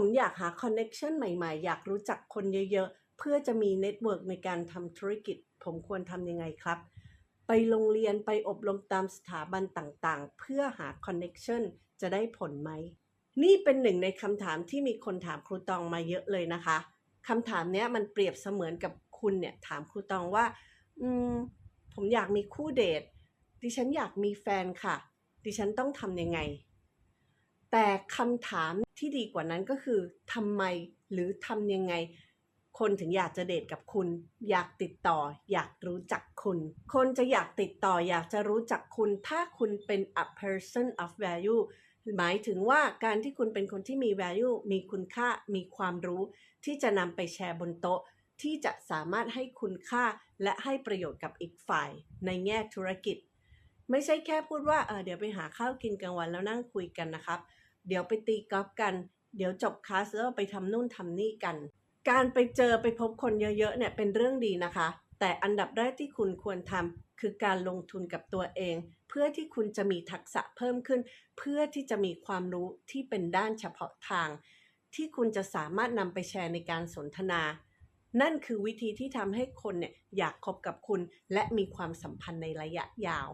ผมอยากหาคอนเน็ชันใหม่ๆ อยากรู้จักคนเยอะๆ เพื่อจะมีเน็ตเวิร์กในการทำธุรกิจ ผมควรทำยังไงครับ ไปโรงเรียนไปอบรมตามสถาบันต่างๆ เพื่อหาคอนเน็ชันจะได้ผลไหม นี่เป็นหนึ่งในคำถามที่มีคนถามครูตองมาเยอะเลยนะคะคำถามเนี้ยมันเปรียบเสมือนกับคุณเนี่ยถามครูตองว่า อืม ผมอยากมีคู่เดท ดิฉันอยากมีแฟนค่ะ ดิฉันต้องทำยังไง แต่คำถามที่ดีกว่านั้นก็คือทำไมหรือทำยังไง คนถึงอยากจะเดทกับคุณ อยากติดต่อ อยากรู้จักคุณ คนจะอยากติดต่อ อยากจะรู้จักคุณ ถ้าคุณเป็น a person of value หมายถึงว่าการที่คุณเป็นคนที่มี value มีคุณค่า มีความรู้ ที่จะนำไปแชร์บนโต๊ะ ที่จะสามารถให้คุณค่าและให้ประโยชน์กับอีกฝ่าย ในแง่ธุรกิจ ไม่ใช่แค่พูดว่าเออเดี๋ยวไปหาข้าวกินกลางวันแล้วนั่งคุยกันนะครับ เดี๋ยวไปตีกอล์ฟกัน เดี๋ยวจบคลาสแล้วไปทำนู่นทำนี่กัน การไปเจอไปพบคนเยอะๆเนี่ยเป็นเรื่องดีนะคะ แต่อันดับแรกที่คุณควรทำคือการลงทุนกับตัวเอง เพื่อที่คุณจะมีทักษะเพิ่มขึ้น เพื่อที่จะมีความรู้ที่เป็นด้านเฉพาะทาง ที่คุณจะสามารถนำไปแชร์ในการสนทนานั่นคือวิธีที่ทำให้คนเนี่ยอยากคบกับคุณ และมีความสัมพันธ์ในระยะยาว